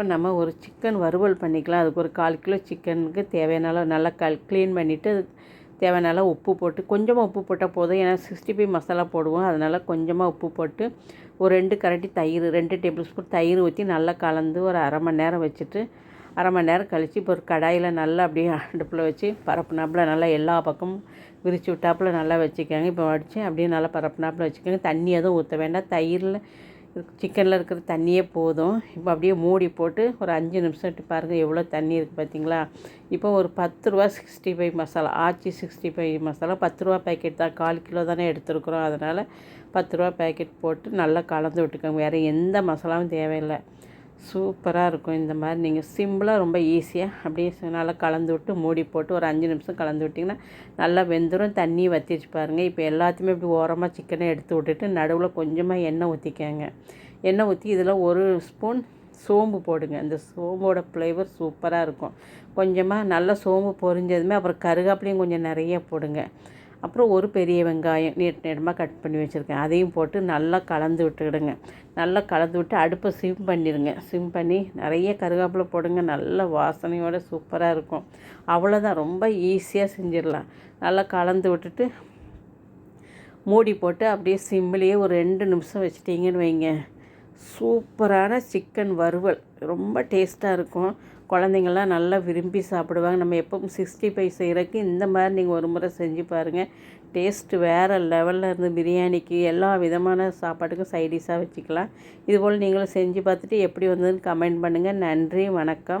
இப்போ நம்ம ஒரு சிக்கன் வறுவல் பண்ணிக்கலாம். அதுக்கு ஒரு கால் கிலோ சிக்கனுக்கு தேவையான அளவு நல்லா கல் க்ளீன் பண்ணிவிட்டு தேவையான அளவு உப்பு போட்டு கொஞ்சமாக உப்பு போட்டால் போதும். ஏன்னா சிக்ஸ்டி ஃபைவ் மசாலா போடுவோம். அதனால் கொஞ்சமாக உப்பு போட்டு ஒரு ரெண்டு கரண்டி தயிர் ரெண்டு டேபிள் ஸ்பூன் தயிர் ஊற்றி நல்லா கலந்து ஒரு அரை மணி நேரம் வச்சுட்டு அரை மணி நேரம் கழித்து இப்போ ஒரு கடாயில் நல்லா அப்படியே அடுப்பில் வச்சு பரப்புனாப்பில் நல்லா எல்லா பக்கமும் விரித்து விட்டாப்புல நல்லா வச்சுக்கோங்க. இப்போ வடித்து அப்படியே நல்லா பரப்புனாப்பில் வச்சுக்கோங்க. தண்ணி எதுவும் ஊற்ற வேண்டாம். தயிரில் சிக்கனில் இருக்கிற தண்ணியே போதும். இப்போ அப்படியே மூடி போட்டு ஒரு அஞ்சு நிமிஷம் விட்டு பாருங்கள் எவ்வளோ தண்ணி இருக்குது பார்த்தீங்களா? இப்போ ஒரு பத்து ரூபா sixty five masala Aachi sixty five masala பத்து ரூபா பேக்கெட் தான். கால் கிலோ தானே எடுத்துருக்குறோம். அதனால் பத்து ரூபா பேக்கெட் போட்டு நல்லா கலந்து விட்டுக்கோங்க. வேறு எந்த மசாலாவும் தேவையில்லை. சூப்பராக இருக்கும் இந்த மாதிரி. நீங்கள் சிம்பிளாக ரொம்ப ஈஸியாக அப்படியே நல்லா கலந்து விட்டு மூடி போட்டு ஒரு அஞ்சு நிமிஷம் கலந்து விட்டிங்கன்னா நல்லா வெந்துடும் தண்ணி வற்றிச்சு பாருங்கள் இப்போ எல்லாத்தையுமே இப்படி ஓரமாக சிக்கனை எடுத்து விட்டுட்டு நடுவில் கொஞ்சமாக எண்ணெய் ஊற்றிக்கங்க எண்ணெய் ஊற்றி இதில் ஒரு ஸ்பூன் சோம்பு போடுங்க. அந்த சோம்போட ஃப்ளேவர் சூப்பராக இருக்கும். கொஞ்சமாக நல்லா சோம்பு பொரிஞ்சதுமே அப்புறம் கருகாப்பிலையும் கொஞ்சம் நிறைய போடுங்க. அப்புறம் ஒரு பெரிய வெங்காயம் நீட் நீட்டமாக கட் பண்ணி வச்சுருக்கேன். அதையும் போட்டு நல்லா கலந்து விட்டுக்கிடுங்க நல்லா கலந்து விட்டு அடுப்பை சிம் பண்ணிடுங்க சிம் பண்ணி நிறைய கருவேப்பிலை போடுங்க. நல்ல வாசனையோடு சூப்பராக இருக்கும். அவ்வளோதான் ரொம்ப ஈஸியாக செஞ்சிடலாம். நல்லா கலந்து விட்டுட்டு மூடி போட்டு அப்படியே சிம்மிலேயே ஒரு ரெண்டு நிமிஷம் வச்சிட்டிங்கன்னு வைங்க. சூப்பரான சிக்கன் வறுவல். ரொம்ப டேஸ்ட்டாக இருக்கும். குழந்தைங்கள்லாம் நல்லா விரும்பி சாப்பிடுவாங்க. நம்ம எப்பவும் சிக்ஸ்டி ஃபைவ் செய்கிறக்கு இந்த மாதிரி நீங்கள் ஒரு முறை செஞ்சு பாருங்கள் டேஸ்ட்டு வேறு லெவலில் இருந்து பிரியாணிக்கு எல்லா விதமான சாப்பாட்டுக்கும் சைடிஷாக வச்சுக்கலாம். இதுபோல் நீங்களும் செஞ்சு பார்த்துட்டு எப்படி வந்ததுன்னு கமெண்ட் பண்ணுங்கள் நன்றி வணக்கம்.